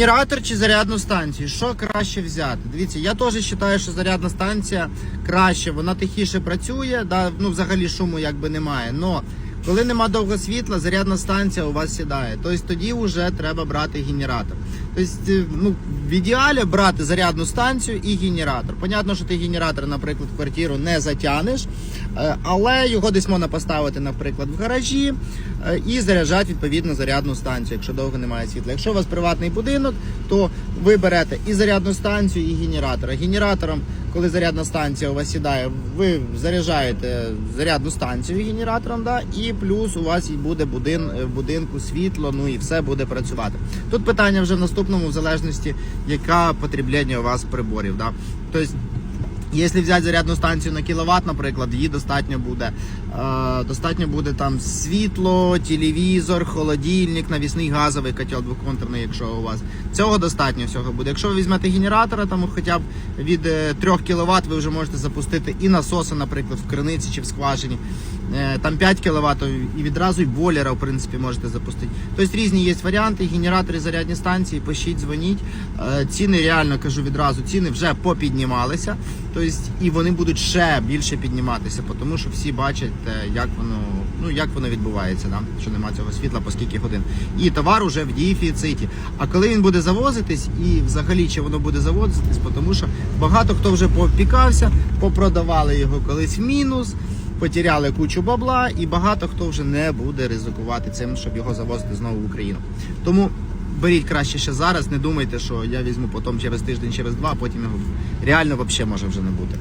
Генератор чи зарядну станцію? Що краще взяти? Дивіться, я теж вважаю, що зарядна станція краще, вона тихіше працює, да, ну взагалі шуму якби немає. Но коли нема довго світла, зарядна станція у вас сідає. Тобто тоді вже треба брати генератор. Тобто, е, ну, ідеалі брати зарядну станцію і генератор. Понятно, що ти генератор, наприклад, в квартиру не затягнеш, е, але його десь можна поставити, наприклад, в гаражі е, і заряджати відповідно зарядну станцію, якщо довго немає світла. Якщо у вас приватний будинок, то ви берете і зарядну станцію, і генератор. Генератором, коли зарядна станція у вас сідає, ви заряджаєте зарядну станцію генератором, да, і плюс у вас буде будин, в будинку світло, ну і все буде працювати. Тут питання вже в наступному, в залежності, яка потреблення у вас приборів. Да. Тобто, Якщо взяти зарядну станцію на кіловат, наприклад, її достатньо буде. Е, достатньо буде там світло, телевізор, холодильник, навісний газовий котел двоконтурний, якщо у вас. Цього достатньо всього буде. Якщо ви візьмете генератора, там хоча б від е, 3 кВт ви вже можете запустити і насоси, наприклад, в криниці чи в скважині. Е, там 5 кВт і відразу й бойлера, в принципі, можете запустити. Тобто різні є варіанти, генератори, зарядні станції, пишіть, дзвоніть. Е, ціни реально кажу відразу, ціни вже попіднімалися. Тобто і вони будуть ще більше підніматися, тому що всі бачать, е, як воно, ну як воно відбувається, да? що нема цього світла по скільки годин. І товар уже в дефіциті. А коли він буде завозитись, і взагалі чи воно буде завозитись, тому що багато хто вже попікався, попродавали його колись в мінус. Потеряли кучу бабла, і багато хто вже не буде ризикувати цим, щоб його завозити знову в Україну. Тому беріть краще ще зараз. Не думайте, що я візьму потім через тиждень, через два, а потім його реально взагалі може вже не бути.